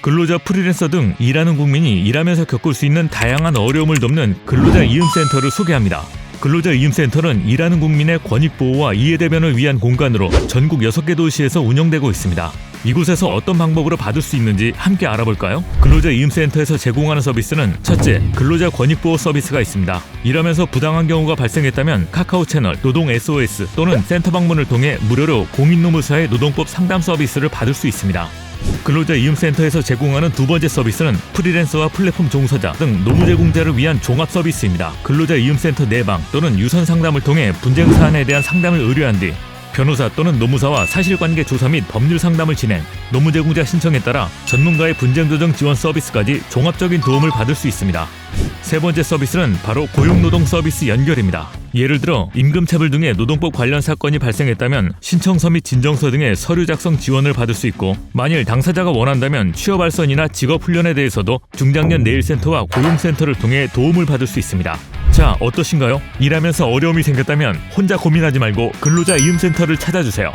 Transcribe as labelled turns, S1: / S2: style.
S1: 근로자 프리랜서 등 일하는 국민이 일하면서 겪을 수 있는 다양한 어려움을 돕는 근로자 이음센터를 소개합니다. 근로자 이음센터는 일하는 국민의 권익 보호와 이해 대변을 위한 공간으로 전국 6개 도시에서 운영되고 있습니다. 이곳에서 어떤 방법으로 받을 수 있는지 함께 알아볼까요? 근로자 이음센터에서 제공하는 서비스는 첫째, 근로자 권익보호 서비스가 있습니다. 일하면서 부당한 경우가 발생했다면 카카오 채널, 노동 SOS 또는 센터 방문을 통해 무료로 공인노무사의 노동법 상담 서비스를 받을 수 있습니다. 근로자 이음센터에서 제공하는 두 번째 서비스는 프리랜서와 플랫폼 종사자 등 노무 제공자를 위한 종합 서비스입니다. 근로자 이음센터 내방 또는 유선 상담을 통해 분쟁 사안에 대한 상담을 의뢰한 뒤 변호사 또는 노무사와 사실관계 조사 및 법률 상담을 진행, 노무 제공자 신청에 따라 전문가의 분쟁 조정 지원 서비스까지 종합적인 도움을 받을 수 있습니다. 세 번째 서비스는 바로 고용노동 서비스 연결입니다. 예를 들어 임금차별 등의 노동법 관련 사건이 발생했다면 신청서 및 진정서 등의 서류 작성 지원을 받을 수 있고 만일 당사자가 원한다면 취업 발선이나 직업 훈련에 대해서도 중장년 내일센터와 고용센터를 통해 도움을 받을 수 있습니다. 자, 어떠신가요? 일하면서 어려움이 생겼다면 혼자 고민하지 말고 근로자 이음센터를 찾아주세요.